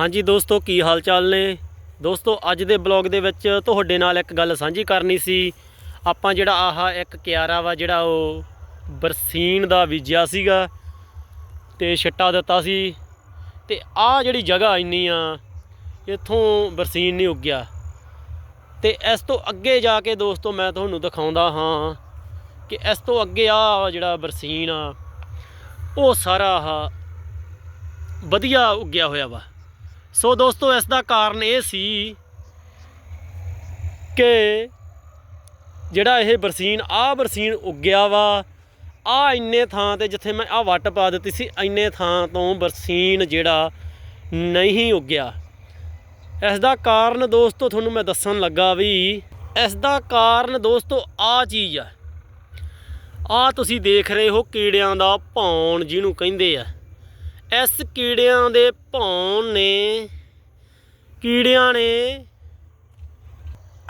ਹਾਂਜੀ ਦੋਸਤੋ, ਕੀ ਹਾਲ ਚਾਲ ਨੇ? ਦੋਸਤੋ, ਅੱਜ ਦੇ ਬਲੌਗ ਦੇ ਵਿੱਚ ਤੁਹਾਡੇ ਨਾਲ ਇੱਕ ਗੱਲ ਸਾਂਝੀ ਕਰਨੀ ਸੀ। ਆਪਾਂ ਜਿਹੜਾ ਆਹਾ ਇੱਕ ਕਿਆਰਾ ਵਾ, ਜਿਹੜਾ ਉਹ ਬਰਸੀਨ ਦਾ ਬੀਜਿਆ ਸੀਗਾ ਤੇ ਛਿੱਟਾ ਦਿੱਤਾ ਸੀ ਤੇ ਆਹ ਜਿਹੜੀ ਜਗ੍ਹਾ ਇੰਨੀ ਆ, ਇੱਥੋਂ ਬਰਸੀਨ ਨਹੀਂ ਉੱਗਿਆ। ਤੇ ਇਸ ਤੋਂ ਅੱਗੇ ਜਾ ਕੇ ਦੋਸਤੋ, ਮੈਂ ਤੁਹਾਨੂੰ ਦਿਖਾਉਂਦਾ ਹਾਂ ਕਿ ਇਸ ਤੋਂ ਅੱਗੇ ਆ ਜਿਹੜਾ ਬਰਸੀਨ ਆ, ਉਹ ਸਾਰਾ ਆਹ ਵਧੀਆ ਉੱਗਿਆ ਹੋਇਆ ਵਾ। ਸੋ ਦੋਸਤੋ, ਇਸ ਦਾ ਕਾਰਨ ਇਹ ਸੀ ਕਿ ਜਿਹੜਾ ਇਹ ਬਰਸੀਨ ਆ ਬਰਸੀਨ ਉੱਗਿਆ ਵਾ ਆ ਇੰਨੇ ਥਾਂ ਤੇ ਜਿੱਥੇ ਮੈਂ ਆ ਵੱਟ ਪਾ ਦਿੱਤੀ ਸੀ, ਇੰਨੇ ਥਾਂ ਤੋਂ ਬਰਸੀਨ ਜਿਹੜਾ ਨਹੀਂ ਉੱਗਿਆ। ਇਸ ਦਾ ਕਾਰਨ ਦੋਸਤੋ, ਤੁਹਾਨੂੰ ਮੈਂ ਦੱਸਣ ਲੱਗਾ ਵੀ ਇਸ ਦਾ ਕਾਰਨ ਦੋਸਤੋ ਆ ਚੀਜ਼ ਆ। ਆ ਤੁਸੀਂ ਦੇਖ ਰਹੇ ਹੋ ਕੀੜਿਆਂ ਦਾ ਭੌਣ ਜਿਹਨੂੰ ਕਹਿੰਦੇ ਆ। ਇਸ ਕੀੜਿਆਂ ਦੇ ਭੌਣ ਨੇ, ਕੀੜਿਆਂ ਨੇ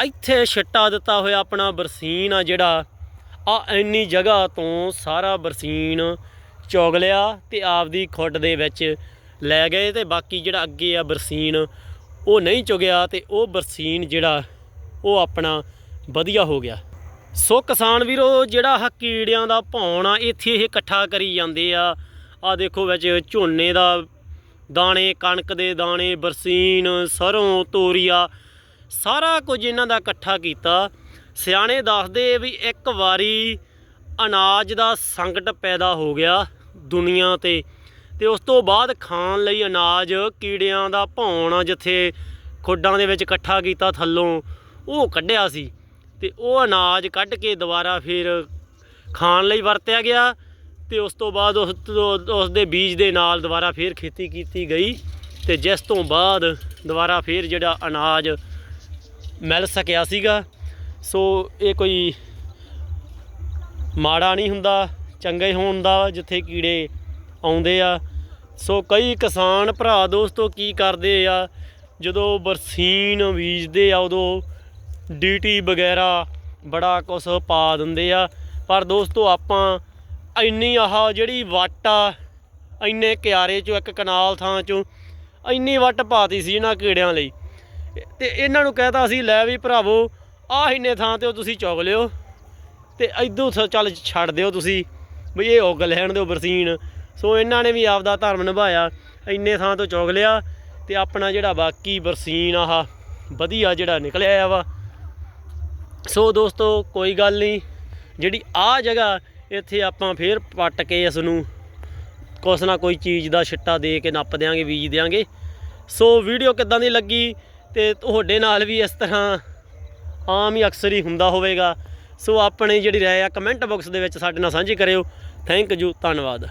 ਇੱਥੇ ਛਿੱਟਾ ਦਿੱਤਾ ਹੋਇਆ ਆਪਣਾ ਬਰਸੀਨ ਆ ਜਿਹੜਾ, ਆ ਇੰਨੀ ਜਗ੍ਹਾ ਤੋਂ ਸਾਰਾ ਬਰਸੀਨ ਚੁਗ ਲਿਆ ਤੇ ਆਪਦੀ ਖੁੱਡ ਦੇ ਵਿੱਚ ਲੈ ਗਏ ਤੇ ਬਾਕੀ ਜਿਹੜਾ ਅੱਗੇ ਆ ਬਰਸੀਨ, ਉਹ ਨਹੀਂ ਚੁਗਿਆ ਤੇ ਉਹ ਬਰਸੀਨ ਜਿਹੜਾ, ਉਹ ਆਪਣਾ ਵਧੀਆ ਹੋ ਗਿਆ। ਸੋ ਕਿਸਾਨ ਵੀਰੋ, ਜਿਹੜਾ ਆਹ ਕੀੜਿਆਂ ਦਾ ਭੌਣ ਆ, ਇੱਥੇ ਇਹ ਇਕੱਠਾ ਕਰੀ ਜਾਂਦੇ ਆ। ਆ ਦੇਖੋ ਵਿੱਚ ਝੋਨੇ ਦਾ ਦਾਣੇ, ਕਣਕ ਦੇ ਦਾਣੇ, ਬਰਸੀਨ, ਸਰੋਂ, ਤੋਰੀਆ, ਸਾਰਾ ਕੁਝ ਇਹਨਾਂ ਦਾ ਇਕੱਠਾ ਕੀਤਾ। ਸਿਆਣੇ ਦੱਸਦੇ ਵੀ ਇੱਕ ਵਾਰੀ ਅਨਾਜ ਦਾ ਸੰਕਟ ਪੈਦਾ ਹੋ ਗਿਆ ਦੁਨੀਆ ਤੇ ਤੇ ਉਸ ਤੋਂ ਬਾਅਦ ਖਾਣ ਲਈ ਅਨਾਜ ਕੀੜਿਆਂ ਦਾ ਭੌਣ ਜਿੱਥੇ ਖੁੱਡਾਂ ਦੇ ਵਿੱਚ ਇਕੱਠਾ ਕੀਤਾ ਥੱਲੋਂ, ਉਹ ਕੱਢਿਆ ਸੀ ਤੇ ਉਹ ਅਨਾਜ ਕੱਢ ਕੇ ਦੁਬਾਰਾ ਫਿਰ ਖਾਣ ਲਈ ਵਰਤਿਆ ਗਿਆ। ਤੇ ਉਸ ਤੋਂ ਬਾਅਦ ਉਸ ਉਸ ਦੇ ਬੀਜ ਦੇ ਨਾਲ ਦੁਬਾਰਾ ਫਿਰ ਖੇਤੀ ਕੀਤੀ ਗਈ ਤੇ ਜਿਸ ਤੋਂ ਬਾਅਦ ਦੁਬਾਰਾ ਫਿਰ ਜਿਹੜਾ ਅਨਾਜ ਮਿਲ ਸਕਿਆ ਸੀਗਾ, ਸੋ ਇਹ ਕੋਈ ਮਾੜਾ ਨਹੀਂ ਹੁੰਦਾ, ਚੰਗੇ ਹੋਣ ਦਾ ਜਿੱਥੇ ਕੀੜੇ ਆਉਂਦੇ ਆ। ਸੋ ਕਈ ਕਿਸਾਨ ਭਰਾ ਦੋਸਤੋ ਕੀ ਕਰਦੇ ਆ, ਜਦੋਂ ਬਰਸੀਨ ਬੀਜਦੇ ਆ ਉਦੋਂ ਡੀਟੀ ਵਗੈਰਾ ਬੜਾ ਕੁਛ ਪਾ ਦਿੰਦੇ ਆ। ਪਰ ਦੋਸਤੋ ਆਪਾਂ ਇੰਨੀ ਆਹ ਜਿਹੜੀ ਵੱਟ ਆ, ਇੰਨੇ ਕਿਆਰੇ ਚੋਂ, ਇੱਕ ਕਨਾਲ ਥਾਂ ਚੋਂ, ਇੰਨੀ ਵੱਟ ਪਾਤੀ ਸੀ ਇਹਨਾਂ ਕੀੜਿਆਂ ਲਈ। ਤੇ ਇਹਨਾਂ ਨੂੰ ਕਹਿਤਾ ਸੀ, ਲੈ ਵੀ ਭਰਾਵੋ, ਆਹ ਇੰਨੇ ਥਾਂ ਤੇ ਤੁਸੀਂ ਚੁਗ ਲਿਓ, ਤੇ ਇਦੋਂ ਚੱਲ ਛੱਡ ਦਿਓ ਤੁਸੀਂ, ਵੀ ਇਹ ਉੱਗ ਲੈਣ ਦਿਓ ਬਰਸੀਨ। ਸੋ ਇਹਨਾਂ ਨੇ ਵੀ ਆਪਦਾ ਧਰਮ ਨਿਭਾਇਆ, ਇੰਨੇ ਥਾਂ ਤੋਂ ਚੁਗ ਲਿਆ, ਤੇ ਆਪਣਾ ਜਿਹੜਾ ਬਾਕੀ ਬਰਸੀਨ ਆਹ ਵਧੀਆ ਜਿਹੜਾ ਨਿਕਲਿਆ ਆ ਵਾ। ਸੋ ਦੋਸਤੋ, ਕੋਈ ਗੱਲ ਨਹੀਂ, ਜਿਹੜੀ ਆ ਜਗ੍ਹਾ ਇੱਥੇ ਆਪਾਂ ਫੇਰ ਪੱਟ ਕੇ ਇਸ ਨੂੰ ਕੁਛ ਨਾ ਕੋਈ ਚੀਜ਼ ਦਾ ਛਿੱਟਾ ਦੇ ਕੇ ਨੱਪ ਦਿਆਂਗੇ, ਬੀਜ ਦਿਆਂਗੇ। ਸੋ ਵੀਡੀਓ ਕਿੱਦਾਂ ਦੀ ਲੱਗੀ ਤੇ ਤੁਹਾਡੇ ਨਾਲ ਵੀ ਇਸ ਤਰ੍ਹਾਂ ਆਮ ਹੀ ਅਕਸਰ ਹੀ ਹੁੰਦਾ ਹੋਵੇਗਾ। ਸੋ ਆਪਣੀ ਜਿਹੜੀ ਰਾਏ ਆ ਕਮੈਂਟ ਬਾਕਸ ਦੇ ਵਿੱਚ ਸਾਡੇ ਨਾਲ ਸਾਂਝੀ ਕਰਿਓ। ਥੈਂਕ ਯੂ, ਧੰਨਵਾਦ।